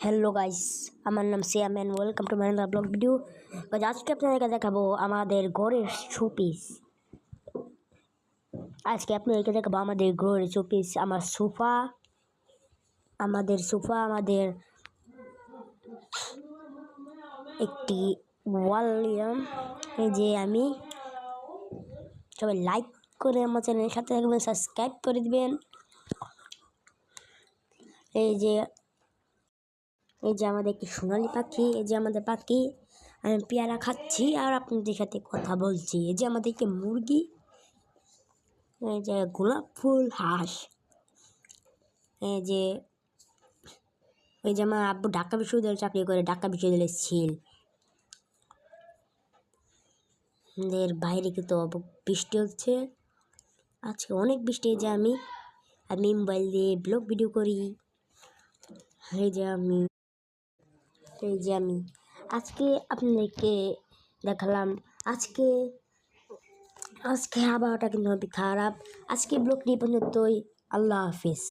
Hello guys আমার নাম Siam and welcome to my blog video guys আজকে আপনাদেরকে দেখাবো আমাদের ঘরের শোপিস আজকে আপনাদেরকে দেখাবো আমাদের ঘরের শোপিস আমার সোফা আমাদের সোফা আমাদের একটি ওয়াল এই যে আমি। সবাই লাইক করে আমার চ্যানেলের সাথে সাবস্ক্রাইব করে দিবেন। এই যে এই যে আমাদের একটি সোনালি পাখি, এই যে আমাদের পাখি, আমি পেয়ারা খাচ্ছি আর আপনাদের সাথে কথা বলছি। এই যে আমাদের একটি মুরগি, এই যে গোলাপ ফুল, হাঁস, এই যে, ওই যে আমার আব্বু ঢাকা বিশ্ববিদ্যালয়ে চাকরি করে, ঢাকা বিশ্ববিদ্যালয়ের ছিল। আমাদের বাইরে কিন্তু বৃষ্টি হচ্ছে। আজকে অনেক বৃষ্টি যে আমি আমি মোবাইল দিয়ে ব্লগ ভিডিও করি। এই যে আমি এই যে আমি আজকে আপনাদেরকে দেখালাম। আজকে আজকে আবহাওয়াটা কিন্তু খারাপ। আজকে ব্লগটি পর্যন্তই। আল্লাহ হাফিজ।